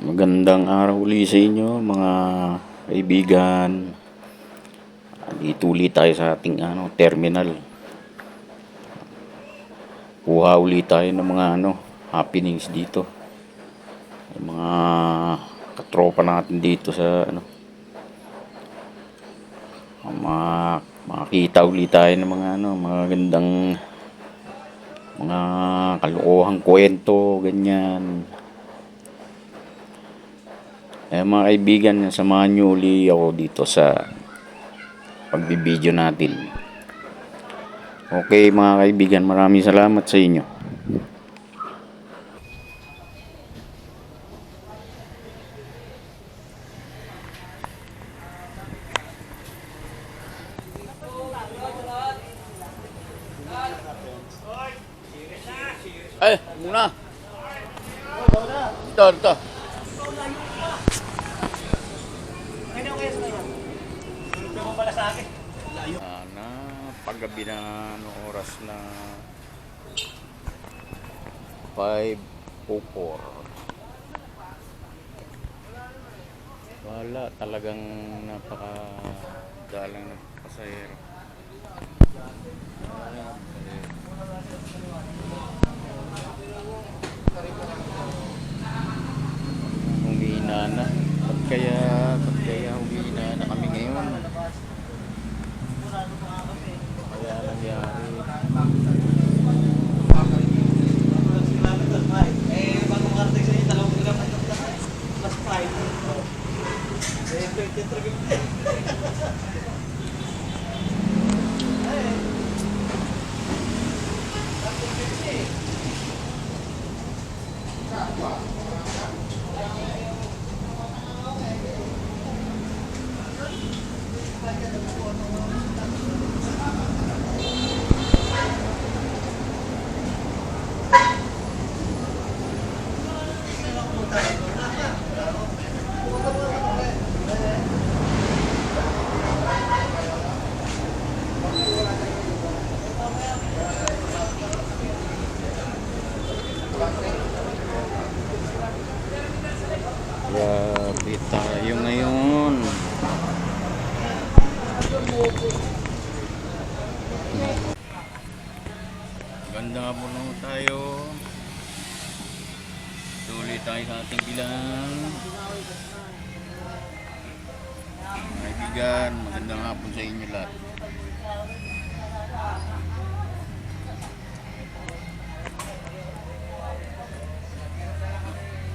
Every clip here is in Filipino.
Magandang araw uli sa inyo mga kaibigan. Dito ulit tayo sa ating ano, terminal. Kuha ulit tayo ng mga ano, happenings dito. Yung mga katropa natin dito sa ano. Mga, makakita ulit tayo ng mga ano, mga gandang mga kalokohang kwento, ganyan. Eh mga kaibigan, samahan nyo uli ako dito sa pagbibideo natin. Okay mga kaibigan, maraming salamat sa inyo. Eh, muna. Ito, ito. Paggabi na ano, oras na 5.04 wala talagang napaka dalang ng pasahero humina na ba't kaya ba't kaya humina na kami ngayon kaya nangyari Eh, bago makarating sa inyo, dalawang gram at plus 5. Eh, 23 grabe tayo ngayon naman tayo. Tuloy tayo sa ating bilang. Kaibigan magandang hapon sa inyo lahat.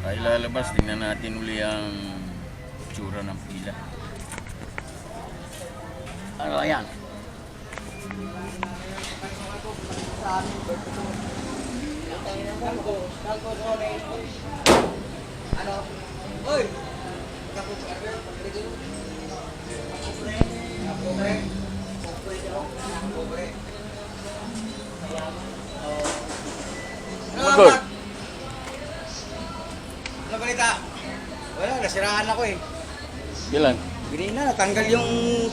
Tayo lalabas tingnan natin uli ang tsura ng pila. Ano yan Ano? Oy! Ano Good. Ano balita? Wala, nasiraan ako eh. ilan Bini na, natanggal yung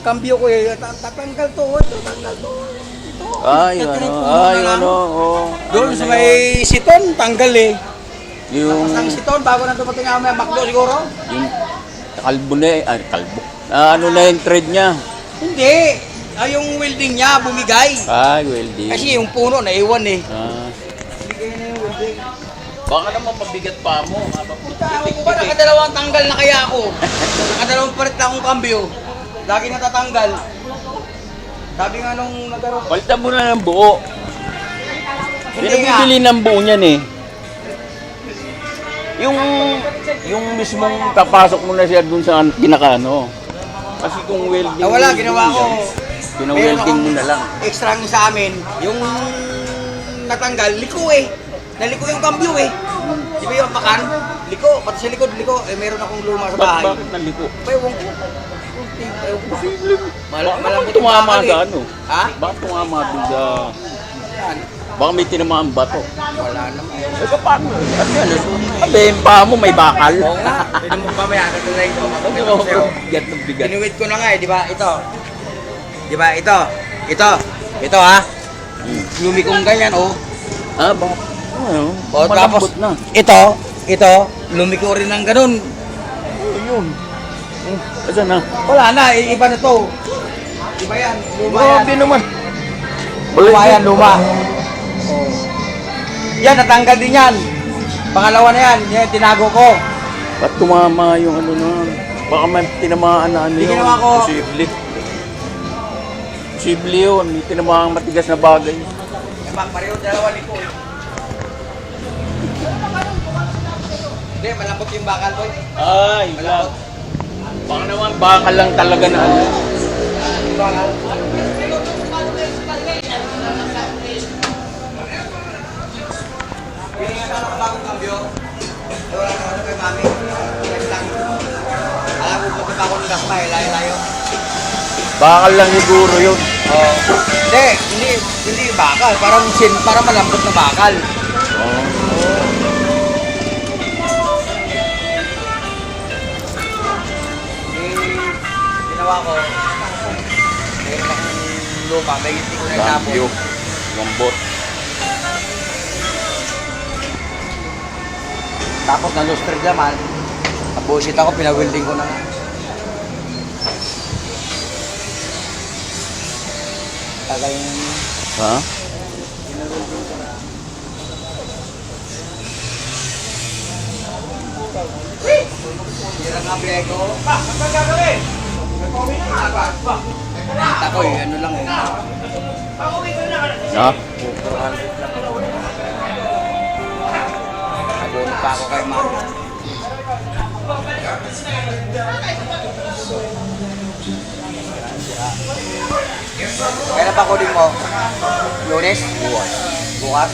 kambyo ko eh. Ta- Tatanggal to, ito, tatanggal to. Ay ano ay ano oh, Doon sa may siton, tanggal eh. yun, Tapos ang yung siton, bago na dumating ang may makdo siguro. yung kalbo na eh, ay kalbo ah, ano na yung thread niya Hindi. Ay, yung welding niya, bumigay. ay welding Kasi yung puno, naiwan eh. ah, Bumigay na yung welding. baka naman mabigat pa mo Tao ko ba, nakadalawang tanggal na kaya ako. Nakadalawang palit na akong kambyo. Lagi natatanggal. Sabi nga nung nagkaroon. palitan mo na ng buo Hindi nga. Pinabibili ng buo niyan eh. Yung yung mismong kapasok mo na siya dun sa pinakano. Kasi kung welding Ah, wala, ginawa ko. yan, Pina-welding mo na lang. Extra ang sa amin. Yung natanggal, liko eh. Naliko yung kambyo eh. Di ba yung pakan? Liko, pati sa likod, liko. Eh, meron akong luma sa bahay. bakit naliko? Ewan ko. Ewan ko. Mal Baka malambot tumama sa eh. ano? Ha? Bakit tumama dun sa... Baka may tinamaan bato. Wala naman. Eh, paano? Ano yan? Sabi, yung paa mo may bakal. Oo nga. Pwede mo mamaya, natulay ito. Ano mo? Bigat ng bigat. Inuwit ko na nga eh, di ba? Ito. Di ba? Ito. Ito. Ito ha. Hmm. Yumi kong ganyan oh. Ah, bakit? Ano? O, tapos, na. ito, ito, lumiko rin ng ganun. Oh, yun. Oh, asan na? Wala na, iba na to. Iba yan, luma yan. Grabe naman. Luma yan, luma. Oh. Yan, natanggal din yan. Pangalawa na yan, yan, tinago ko. Ba't tumama yung ano na? Baka may tinamaan na ano Hindi yun. ginawa ko. Posible. Posible yun. May tinamaan matigas na bagay. Yan ba, pareho dalawa liko. Hindi, malambot yung bakal boy. Ay, Malambot. Baka naman baka lang talaga na ano. Yung bakal. Pilingan ka ng bagong kambyo. Wala na ano kay mami. Alam mo, punta pa ako ng gasma eh, layo-layo. Bakal lang siguro yun. Oo. Hindi, hindi, hindi yung bakal. Parang sin, parang malambot na bakal. Oh. Ginawa ko, mayroon akong luma, may hindi ko na inabot. Lambot. Tapos na-luster naman, nabusit ako, pinawilding ko na nga. Tagal yung Ha? Yan ang abiyay ko. Pa, ano gagawin? Kita ko eh, ano lang eh. Ha? Nabunod pa ako kay mami. Kailan pa kunin mo? Lunes? Bukas. Bukas?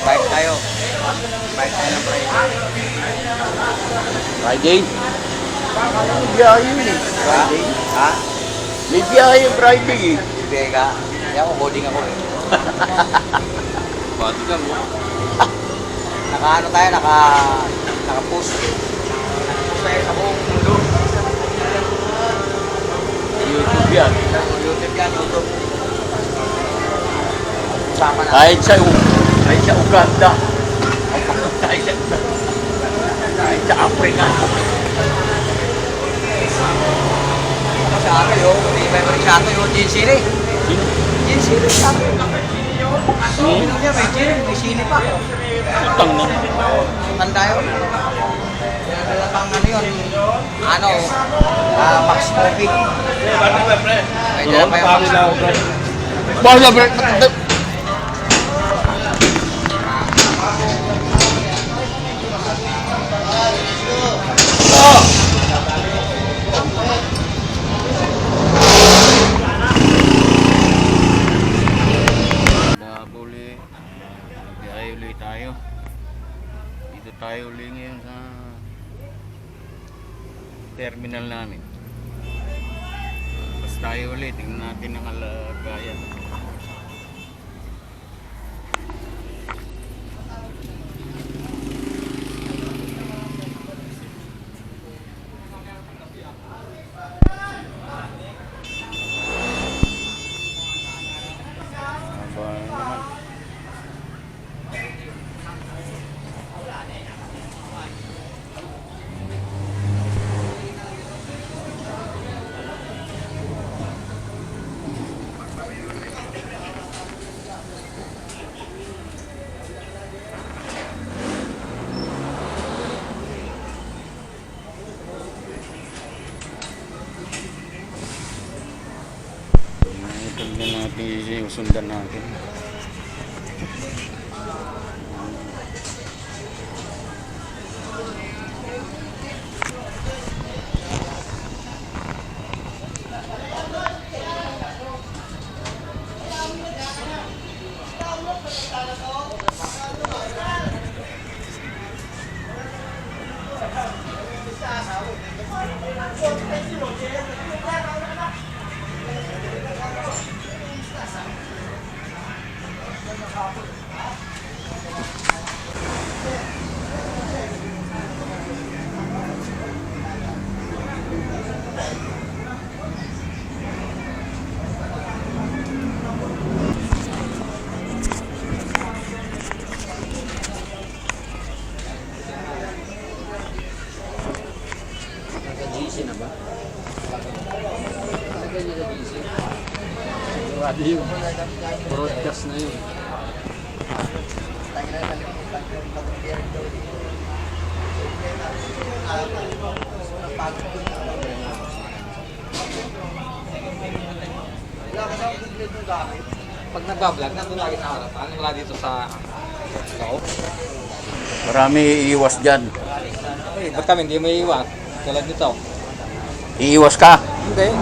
Bike tayo. Bike tayo ng Friday. Friday? May biyahe yun eh. Ha? Ha? May biyahe Friday eh. Vega. Hindi ako, coding ako eh. Pati ka mo. Naka ano tayo, naka naka-post. Naka-post tayo sa buong mundo. YouTube yan. YouTube yan, YouTube. Sama na. Kahit sa, kahit sa Uganda. kahit sa, kahit sa Africa. Sa akin, yo. May may may sa akin, Siri. Sino? Gin Siri sa akin. Ano niya, may sili pa. Utang na. Tanda yun. Pang ano yun, ano, ah, Max Coffee. May dala pa yung Max Coffee. Bala, bre. Tayo uli ngayon sa terminal namin. Basta tayo ulit. Tingnan natin ang alagayan. Aba naman. Tignan natin Sigurado yun. Broadcast na yun. Pag nagbablog, nandun lagi sa harapan. Wala dito sa loob. Marami iiwas dyan. Eh, ba't kami hindi may iwan? Tulad nito. Iiwas ka. Hindi.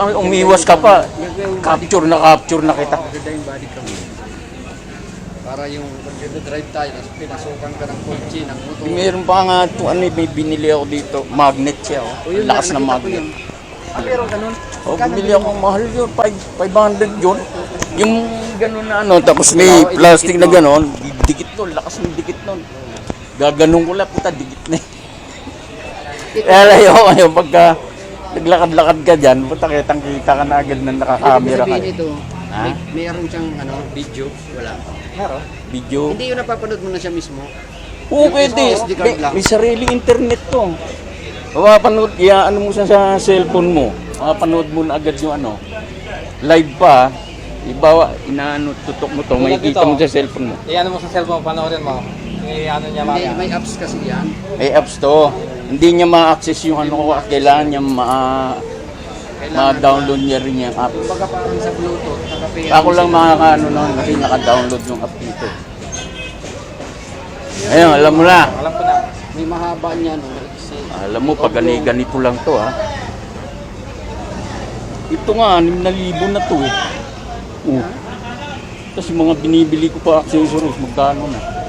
Natural. Umiiwas ka pa. Capture na capture na kita. Maganda yung body cam. Para yung drive tayo, tapos pinasukan ka ng kotse, ng motor. Meron pa nga ito, ano, may binili ako dito. Magnet siya. Oh. O yun, Lakas na magnet. Ah, pero ganun. Oh, bumili ako mahal yun, Five- 500 yun. Yung ganun na ano, tapos may plastic na ganon, dikit nun, lakas ng dikit nun. Gaganong ko lang, puta, dikit na. Kaya layo kayo, pagka naglakad-lakad ka dyan, puta, kitang kita ka na agad na nakakamera ka. ito, Ha? may, mayroon siyang ano, video, wala. Meron. Video. Hindi yun napapanood mo na siya mismo. Oo, pwede. SD card May, may sarili internet to. Mapapanood, iya, ano mo sa, sa cellphone mo. Mapapanood mo na agad yung ano. Live pa. Ibawa, inaano, tutok mo to, may kita mo sa cellphone mo. I-ano mo sa cellphone, panoorin mo. I-ano niya Hindi, mamaya. may apps kasi yan. May apps to. Hindi niya ma-access yung ano ko, kailangan niya ma- ma-download niya rin yung app. Kumbaga parang sa Bluetooth, nakapair. Ako lang makakaano noon kasi naka-download yung app dito. Ayun, alam mo na. Alam ko na. May mahaba niya, no? Maiksi. Alam mo, pag gani, ganito lang to ha. Ito nga, 6,000 na to eh. Oh. Tapos yung mga binibili ko pa accessories, magkano na.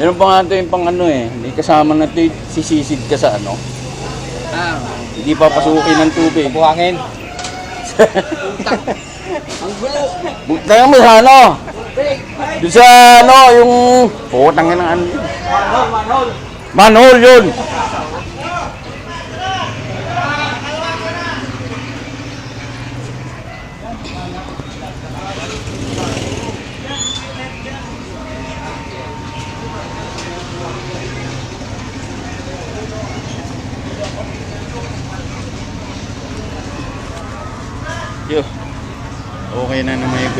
Meron pa nga ito yung pang ano eh, hindi kasama na ito, yung sisisid ka sa ano. Ah, Hindi papasukin ng tubig. Buhangin. ang gulo. Buta mo sa ano? Doon sa ano, yung... Putang nga ng ano yun. Manhole yun. Yo. Okay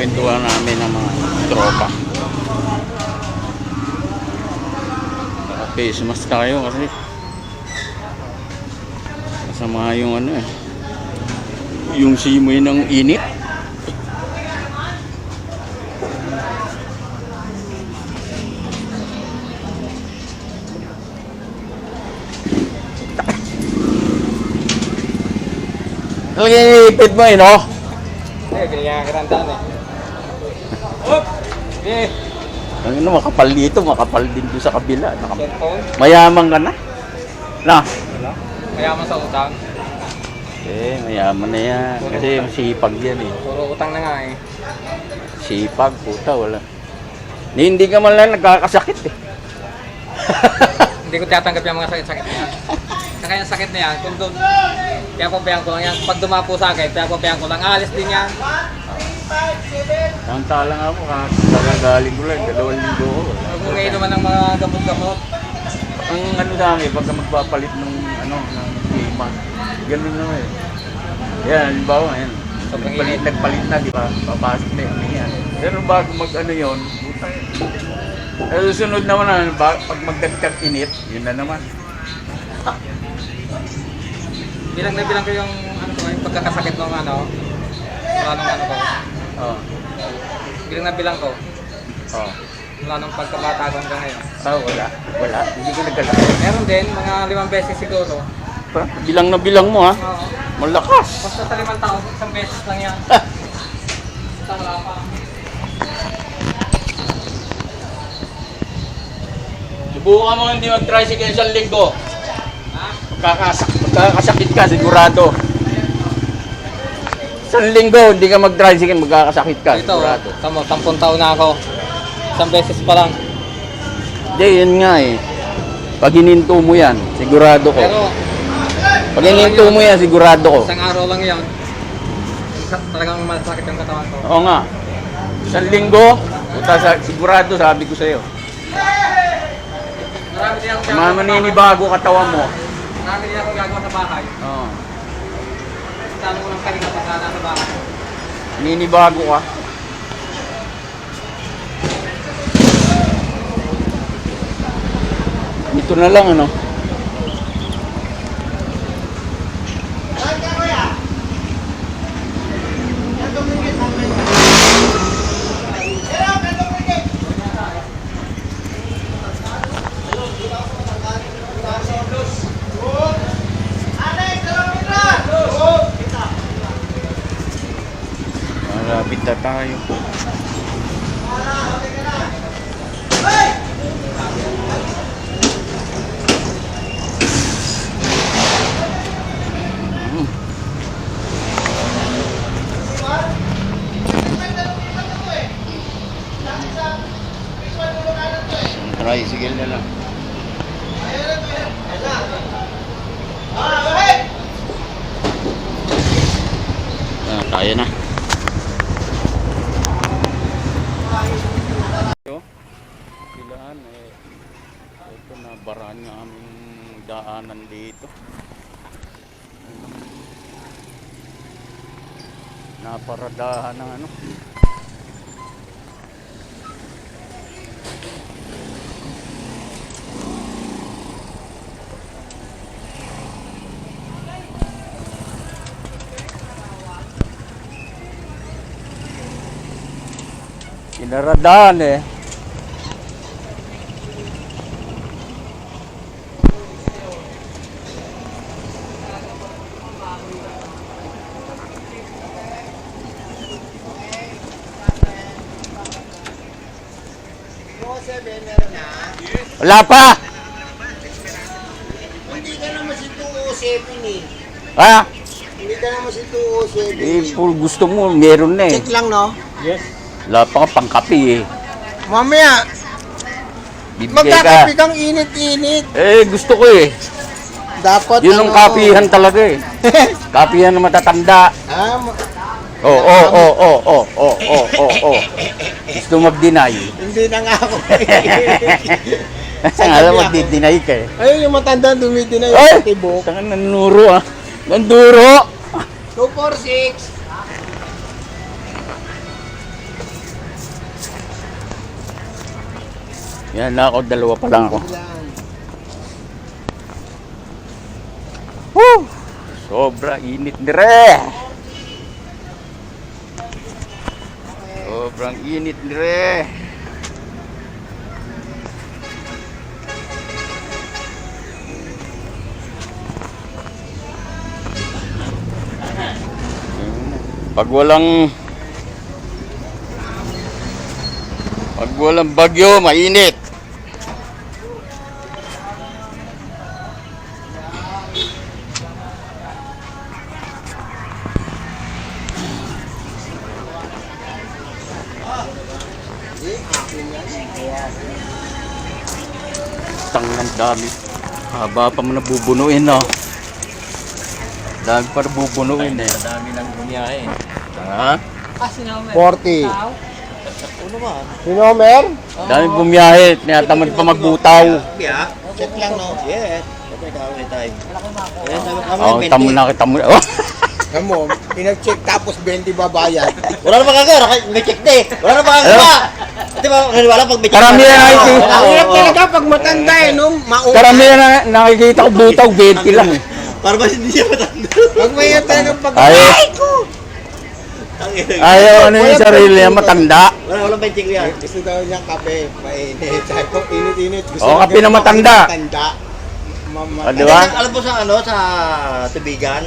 na naman yung kwentuhan namin ng mga tropa. Okay, sumas tayo kasi masama yung ano eh. Yung simoy ng init. Talagang iipit mo eh, no? Eh, ganyan ang kirandaan eh. Eh, Ang ano, makapal dito, makapal din doon sa kabila. Naka- cellphone. Mayaman ka na. Na. Wala. Mayaman sa utang. Eh, mayaman na yan. Kasi masipag yan eh. Puro utang na nga eh. Sipag, puta, wala. Ni, hindi ka man lang nagkakasakit eh. Hindi ko tinatanggap yung mga sakit-sakit na yan. Saka yung sakit na yan, kung doon, pinapabayaan ko lang yan. Pag dumapo sa akin, pinapabayaan ko lang. Alis din yan. Tanta lang ako, kahit nakagaling ko lang, dalawang linggo ko. wala. Huwag mong inuman ng mga gamot-gamot. Ang ano sa amin, pagka magpapalit ng ano, ng lima, ganun na eh. Yan, halimbawa, yan. Sobrang Nagpalit, nagpalit na, di ba? Papasok na yung yan. Pero bago mag ano yun, eh. Eh, susunod naman na, pag magdagdag init, yun na naman. Bilang na bilang ko yung, ano yung pagkakasakit ng ano, nung ano ko. Oh. Bilang na bilang ko, Oh. mula nung pagkabata ko hanggang ngayon. Ah, wala. Wala. Hindi ko nagkala. Meron din, mga limang beses siguro. Pa, Bilang na bilang mo ha. Oo. Malakas. Basta sa limang taon, isang beses lang yan. Basta wala pa. Subukan mo hindi mag-tricycle sa linggo. Ha? Magkakasak magkakasakit ka, sigurado. Sa linggo, hindi ka mag-tricycle, magkakasakit ka, Ito, sigurado. tamo, tampung taon na ako. Isang beses pa lang. Hindi, yun nga eh. Pag hininto mo yan, sigurado ko. Pero, Pag hininto mo yan, sigurado ko. isang araw lang yan. Sa- Talagang masakit yung katawan ko. Oo nga. Sa linggo, puta, sa, sigurado sabi ko sa'yo. Marami din akong Mga gagawa sa bahay. maninibago katawan mo. Marami din akong gagawa sa bahay. Oo. Talo ko ng pahinga pag nasa bahay. Maninibago ka. Ito na lang ano. Malapit na tayo. Hmm. Tricycle na lang. Ah, kaya na. Ito, silaan eh, ito na baraan nga aming daanan dito. Naparadahan ng ano. Inaradaan eh. Wala pa! Hindi ka naman si 207 eh. Ha? Hindi ka naman si 207. Eh, kung gusto mo, meron na eh. Check lang, no? Wala pa nga pangkapi eh. Mamaya, Bibigay ka. magkakapi kang init-init. Eh, gusto ko eh. Dapat, Yun ang ano, kapihan talaga eh. Kapihan na matatanda. ah, ma- Oo, oo, oo, oo, oo, oo, oo, oo, oo. Gusto mag-deny. hindi na nga ako. Ang alam, mag-deny ka eh. Ayun yung matanda, dumidi na yung Ay! tibok. Saka nanuro ah. Nanduro! 246. Yan na ako, dalawa pa lang ako. Woo! Sobra init dire. Sobrang init dire. Pag walang Pag walang bagyo, mainit. Tangang dami. Haba pa mo nabubunuin, no? Dami pa nabubunuin, eh. Dami ng bumiyahe. Ha? 40. Sino, Mer? Dami bumiyahe. Tinatamad pa magbutaw. Check lang, no? Oh, tamo na kita mo. Oh. Alam mo, pinag-check tapos 20 babayad. Wala na magagawa, naka- may check na eh. Wala na magagawa. Di ba, naniwala pag may check Karamihan na- nakikita. Ang hirap talaga pag matanda eh, no? Karamihan na nakikita ko butaw, 20 lang. eh. Para ba hindi siya matanda? Pag may talagang pag... Ayaw, Ang ina. ayaw ano yung sarili niya matanda. Wala, walang may check yan. Gusto daw niyang kape, mainit. Sabi ko, init-init. Gusto Oo, niya kape na matanda. matanda. Mama- Ah, di ba? Alam- mo sa ano, sa tubigan?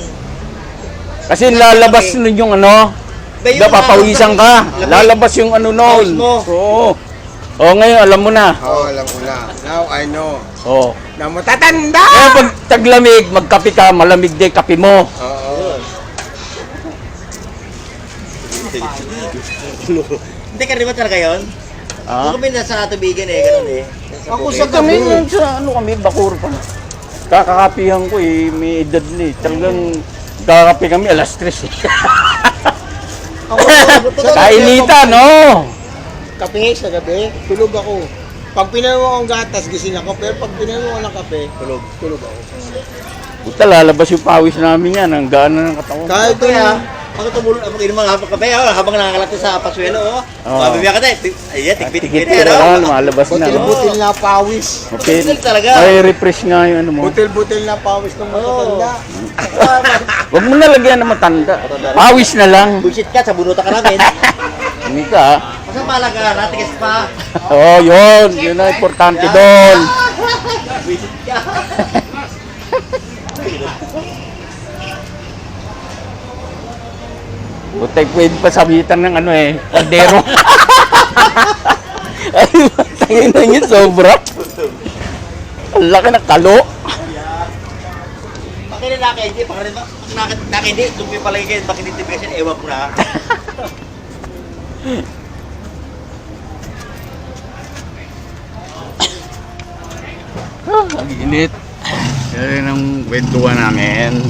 Kasi lalabas nun yung ano, mga- papawisan ka. Lalabas yung ano. Pawis mo. Oo. Oo, ngayon alam mo na. Oo, alam ko na. Now I know. Oo. Na matatanda! Kaya pag taglamig, magkape ka, malamig din kape mo. Oo. Hindi ka rin ba talaga yun? Ah? Kung kami nasa tubigan eh, ganun eh. Ako Sa kami, yun sa ano kami, Bakur pa. Kakakapihan ko eh, may edad na eh. Talagang kakapi kami alas 3 eh. Kainita, no? Kape sa gabi, tulog ako. Pag pinawi mo akong gatas, gising ako. Pero pag pinawi mo ako ng kape, tulog. Tulog ako. Puta, lalabas yung pawis namin yan. Ang gaan na ng katawan. Kahit Kaya, pag tumulong, pag mga habang kape, oh, habang nakakalati sa pasuelo, oh. Oh. Mabibigyan ka tayo. Ayan, tigpit Tikit tigpit ko ano? na, na. butil-butil na pawis. Okay. Butil talaga. May refresh nga yung ano mo. Butil-butil na pawis ng matatanda. Huwag mo nalagyan ng matanda. Pawis na lang. Bullshit ka, sa bunutan ka namin. Hindi ka. Ah. Basta malaga, natigas pa. Oo, oh, yun. Yun ang importante doon. Bullshit ka. Butay pwede pa sabitan ng ano eh, kaldero. Ay, tayo na yun, sobra. Ang laki ng kalo. Bakit na nakindi? Bakit na bakit nakindi? Dumi pala kayo, bakit hindi kasi ewan ko na. Ang init. Yan ang kwentuhan namin.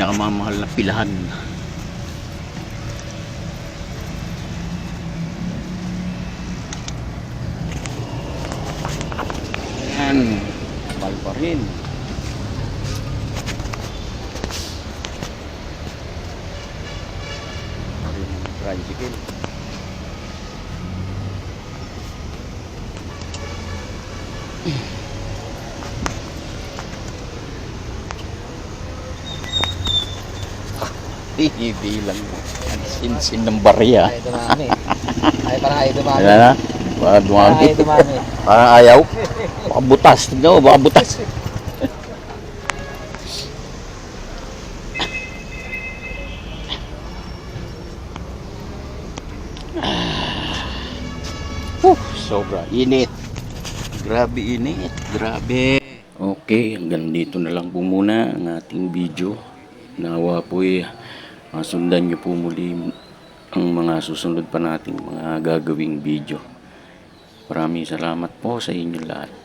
Pinakamamahal na pilahan. Yan, mahal pa rin. Ayun ang tricycle. Bibilang mo. Ang sinsin ng barya. Ay, dumami. Ay, parang ay dumami. Ayan na. Parang dumami. ay dumami. Parang ayaw. Baka butas. Tignan mo, baka butas. Huh, sobra. Init. Grabe init. Grabe. Okay, hanggang dito na lang po muna ang ating video. Nawa po eh, masundan niyo po muli ang mga susunod pa nating mga gagawing video. Maraming salamat po sa inyo lahat.